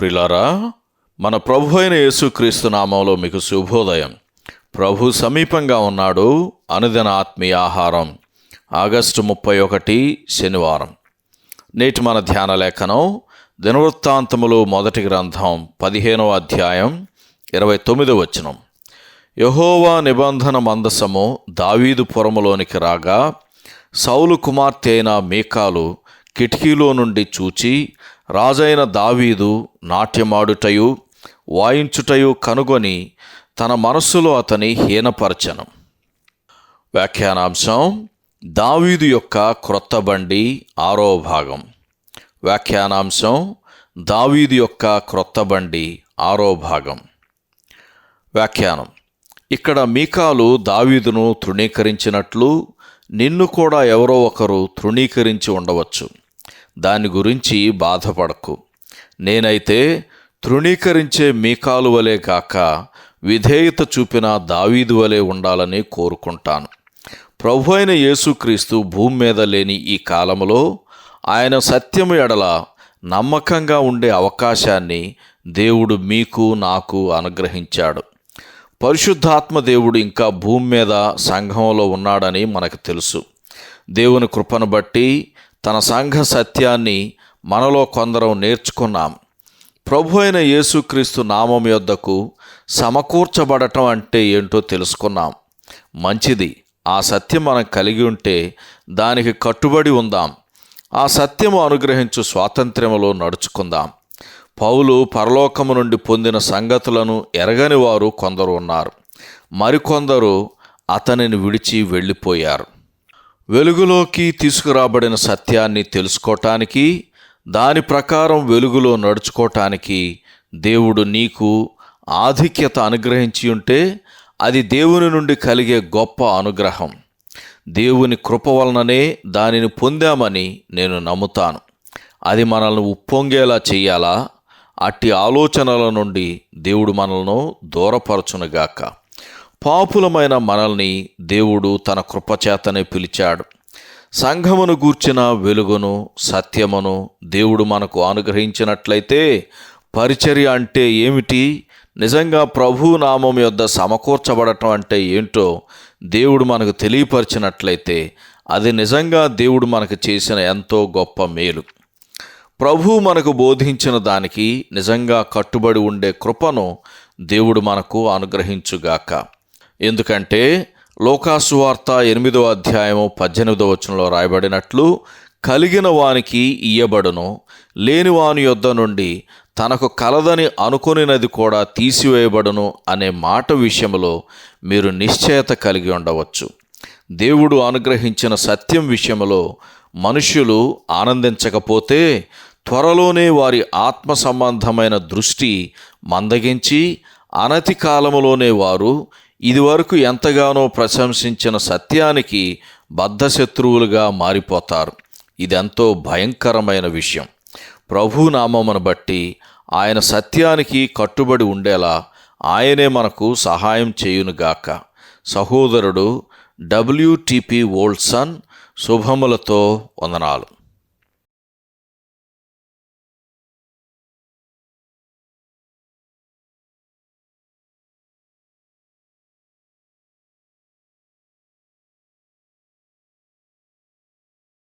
ప్రిలారా మన ప్రభు అయిన యేసుక్రీస్తు నామంలో మీకు శుభోదయం. ప్రభు సమీపంగా ఉన్నాడు అనుదిన ఆత్మీయ ఆహారం ఆగస్టు ముప్పై ఒకటి శనివారం. నేటి మన ధ్యాన లేఖనం దినవృత్తాంతములు మొదటి గ్రంథం పదిహేనవ అధ్యాయం ఇరవై తొమ్మిదో వచనం. యహోవా నిబంధన మందసము దావీదు పురములోనికి రాగా సౌలు కుమార్తె అయిన మీకాలు కిటికీలో నుండి చూచి రాజైన దావీదు నాట్యమాడుటయు వాయించుటయు కనుగొని తన మనస్సులో అతని హీనపరచను. వ్యాఖ్యానాంశం దావీదు యొక్క క్రొత్త బండి ఆరో భాగం. వ్యాఖ్యానాంశం దావీదు యొక్క క్రొత్త బండి ఆరో భాగం. వ్యాఖ్యానం ఇక్కడ మీకాలు దావీదును తృణీకరించినట్లు నిన్ను కూడా ఎవరో ఒకరు తృణీకరించి ఉండవచ్చు. దాని గురించి బాధపడకు. నేనైతే తృణీకరించే మీకాలు వలె కాక విధేయత చూపిన దావీదు వలె ఉండాలని కోరుకుంటాను. ప్రభు అయిన యేసుక్రీస్తు భూమి మీద లేని ఈ కాలంలో ఆయన సత్యము ఎడల నమ్మకంగా ఉండే అవకాశాన్ని దేవుడు మీకు నాకు అనుగ్రహించాడు. పరిశుద్ధాత్మ దేవుడు ఇంకా భూమి మీద సంఘంలో ఉన్నాడని మనకు తెలుసు. దేవుని కృపను బట్టి తన సంఘ సత్యాన్ని మనలో కొందరం నేర్చుకున్నాం. ప్రభు అయిన యేసుక్రీస్తు నామం యొద్దకు సమకూర్చబడటం అంటే ఏంటో తెలుసుకున్నాం. మంచిది. ఆ సత్యం మనం కలిగి ఉంటే దానికి కట్టుబడి ఉందాం. ఆ సత్యము అనుగ్రహించు స్వాతంత్ర్యములో నడుచుకుందాం. పౌలు పరలోకము నుండి పొందిన సంగతులను ఎరగని వారు కొందరు ఉన్నారు. మరికొందరు అతనిని విడిచి వెళ్ళిపోయారు. వెలుగులోకి తీసుకురాబడిన సత్యాన్ని తెలుసుకోవటానికి దాని ప్రకారం వెలుగులో నడుచుకోవటానికి దేవుడు నీకు ఆధిక్యత అనుగ్రహించి ఉంటే అది దేవుని నుండి కలిగే గొప్ప అనుగ్రహం. దేవుని కృప వలననే దానిని పొందామని నేను నమ్ముతాను. అది మనల్ని ఉప్పొంగేలా చేయాలా? అట్టి ఆలోచనల నుండి దేవుడు మనల్ని దూరపరచునుగాక. పాపులమైన మనల్ని దేవుడు తన కృపచేతనే పిలిచాడు. సంఘమును గూర్చిన వెలుగును సత్యమును దేవుడు మనకు అనుగ్రహించినట్లయితే పరిచర్య అంటే ఏమిటి? నిజంగా ప్రభు నామం యొద్ద సమకూర్చబడటం అంటే ఏంటో దేవుడు మనకు తెలియపరిచినట్లయితే అది నిజంగా దేవుడు మనకు చేసిన ఎంతో గొప్ప మేలు. ప్రభు మనకు బోధించిన దానికి నిజంగా కట్టుబడి ఉండే కృపను దేవుడు మనకు అనుగ్రహించుగాక. ఎందుకంటే లోకాసువార్త ఎనిమిదో అధ్యాయము పద్దెనిమిదో వచనంలో రాయబడినట్లు కలిగిన వానికి ఇయ్యబడును లేని వాని యొద్ద నుండి తనకు కలదని అనుకునినది కూడా తీసివేయబడును అనే మాట విషయంలో మీరు నిశ్చయత కలిగి ఉండవచ్చు. దేవుడు అనుగ్రహించిన సత్యం విషయంలో మనుష్యులు ఆనందించకపోతే త్వరలోనే వారి ఆత్మ సంబంధమైన దృష్టి మందగించి అనతి కాలములోనే వారు ఇదివరకు ఎంతగానో ప్రశంసించిన సత్యానికి బద్ధశత్రువులుగా మారిపోతారు. ఇదెంతో భయంకరమైన విషయం. ప్రభు నామమును బట్టి ఆయన సత్యానికి కట్టుబడి ఉండేలా ఆయనే మనకు సహాయం చేయునుగాక. సహోదరుడు డబ్ల్యూటిపి ఓల్సన్ శుభములతో వందనాలు.